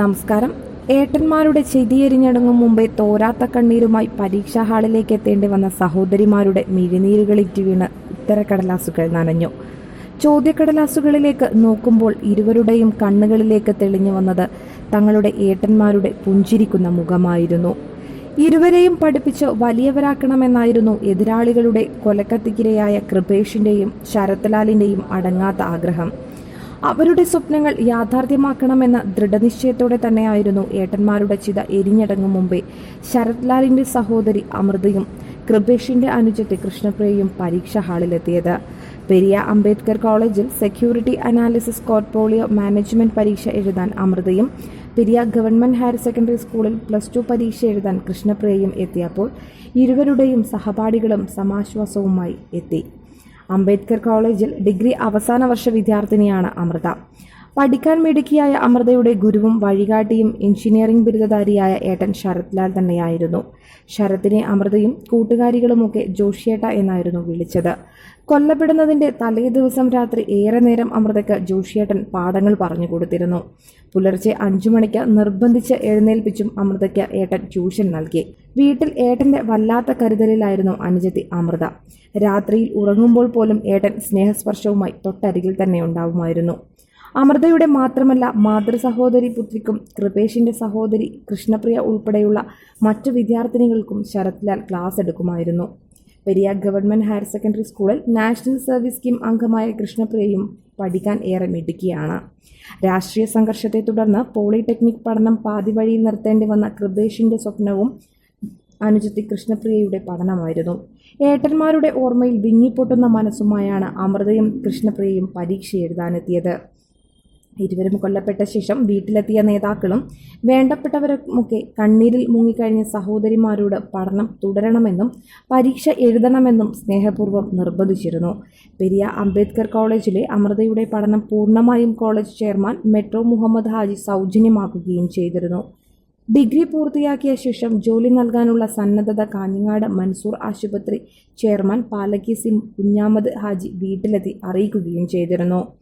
നമസ്കാരം. ഏട്ടന്മാരുടെ ചെതിയെരിഞ്ഞടങ്ങും മുമ്പേ തോരാത്ത കണ്ണീരുമായി പരീക്ഷാ ഹാളിലേക്ക് എത്തേണ്ടി വന്ന സഹോദരിമാരുടെ മിഴിനീരുകളിറ്റ് വീണ് ഉത്തരക്കടലാസുകൾ നനഞ്ഞു. ചോദ്യക്കടലാസുകളിലേക്ക് നോക്കുമ്പോൾ ഇരുവരുടെയും കണ്ണുകളിലേക്ക് തെളിഞ്ഞു വന്നത് തങ്ങളുടെ ഏട്ടന്മാരുടെ പുഞ്ചിരിക്കുന്ന മുഖമായിരുന്നു. ഇരുവരെയും പഠിപ്പിച്ച് വലിയവരാക്കണമെന്നായിരുന്നു എതിരാളികളുടെ കൊലക്കത്തിക്കിരയായ കൃപേഷിന്റെയും ശരത്ലാലിന്റെയും അടങ്ങാത്ത ആഗ്രഹം. അവരുടെ സ്വപ്നങ്ങൾ യാഥാർത്ഥ്യമാക്കണമെന്ന ദൃഢനിശ്ചയത്തോടെ തന്നെയായിരുന്നു ഏട്ടന്മാരുടെ ചിത എരിഞ്ഞടങ്ങും മുമ്പേ. ശരത്ലാലിന്റെ സഹോദരി അമൃതയും കൃപേഷിന്റെ അനുജത്തെ കൃഷ്ണപ്രിയയും പരീക്ഷാ ഹാളിലെത്തിയത്. പെരിയ അംബേദ്കർ കോളേജിൽ സെക്യൂരിറ്റി അനാലിസിസ് പോർട്ട്ഫോളിയോ മാനേജ്മെന്റ് പരീക്ഷ എഴുതാൻ അമൃതയും പെരിയ ഗവൺമെന്റ് ഹയർ സെക്കൻഡറി സ്കൂളിൽ പ്ലസ് ടു പരീക്ഷ എഴുതാൻ കൃഷ്ണപ്രിയയും എത്തിയപ്പോൾ ഇരുവരുടെയും സഹപാഠികളും സമാശ്വാസവുമായി എത്തി. അംബേദ്കർ കോളേജിൽ ഡിഗ്രി അവസാന വർഷ വിദ്യാർത്ഥിനിയാണ് അമൃത. പഠിക്കാൻ മിടുക്കിയായ അമൃതയുടെ ഗുരുവും വഴികാട്ടിയും എഞ്ചിനീയറിംഗ് ബിരുദധാരിയായ ഏട്ടൻ ശരത്ലാൽ തന്നെയായിരുന്നു. ശരത്തിനെ അമൃതയും കൂട്ടുകാരികളുമൊക്കെ ജോഷിയേട്ട എന്നായിരുന്നു വിളിച്ചത്. കൊല്ലപ്പെടുന്നതിന്റെ തലേ ദിവസം രാത്രി ഏറെ നേരം അമൃതയ്ക്ക് ജോഷിയേട്ടൻ പാഠങ്ങൾ പറഞ്ഞു കൊടുത്തിരുന്നു. പുലർച്ചെ അഞ്ചു മണിക്ക് നിർബന്ധിച്ച് എഴുന്നേൽപ്പിച്ചും അമൃതയ്ക്ക് ഏട്ടൻ ട്യൂഷൻ നൽകി. വീട്ടിൽ ഏട്ടന്റെ വല്ലാത്ത കരുതലിലായിരുന്നു അനുജത്തി അമൃത. രാത്രിയിൽ ഉറങ്ങുമ്പോൾ പോലും ഏട്ടൻ സ്നേഹസ്പർശവുമായി തൊട്ടരികിൽ തന്നെ ഉണ്ടാവുമായിരുന്നു. അമൃതയുടെ മാത്രമല്ല മാതൃ സഹോദരി പുത്രിക്കും കൃപേഷിന്റെ സഹോദരി കൃഷ്ണപ്രിയ ഉൾപ്പെടെയുള്ള മറ്റു വിദ്യാർത്ഥിനികൾക്കും ശരത്ലാൽ ക്ലാസ് എടുക്കുമായിരുന്നു. പെരിയ ഗവൺമെന്റ് ഹയർ സെക്കൻഡറി സ്കൂളിൽ നാഷണൽ സർവീസ് സ്കീം അംഗമായ കൃഷ്ണപ്രിയയും പഠിക്കാൻ ഏറെ മിടുക്കിയാണ്. രാഷ്ട്രീയ സംഘർഷത്തെ തുടർന്ന് പോളിടെക്നിക് പഠനം പാതി വഴിയിൽ നിർത്തേണ്ടി വന്ന കൃപേഷിന്റെ സ്വപ്നവും അനുജത്തി കൃഷ്ണപ്രിയയുടെ പഠനമായിരുന്നു. ഏട്ടന്മാരുടെ ഓർമ്മയിൽ വിങ്ങിപ്പൊട്ടുന്ന മനസ്സുമായാണ് അമൃതയും കൃഷ്ണപ്രിയയും പരീക്ഷ എഴുതാനെത്തിയത് ഇരുവരും കൊല്ലപ്പെട്ട ശേഷം വീട്ടിലെത്തിയ നേതാക്കളും വേണ്ടപ്പെട്ടവരുമൊക്കെ കണ്ണീരിൽ മുങ്ങിക്കഴിഞ്ഞ സഹോദരിമാരോട് പഠനം തുടരണമെന്നും പരീക്ഷ എഴുതണമെന്നും സ്നേഹപൂർവം നിർബന്ധിച്ചിരുന്നു. പെരിയ അംബേദ്കർ കോളേജിലെ അമൃതയുടെ പഠനം പൂർണമായും college chairman metro Muhammad Haji സൗജന്യമാക്കുകയും ചെയ്തിരുന്നു. ഡിഗ്രി പൂർത്തിയാക്കിയ ശേഷം ജോലി നൽകാനുള്ള സന്നദ്ധത കാഞ്ഞങ്ങാട് മൻസൂർ ആശുപത്രി ചെയർമാൻ പാലക്കി സിം കുഞ്ഞാമദ് ഹാജി വീട്ടിലെത്തി അറിയിക്കുകയും ചെയ്തിരുന്നു.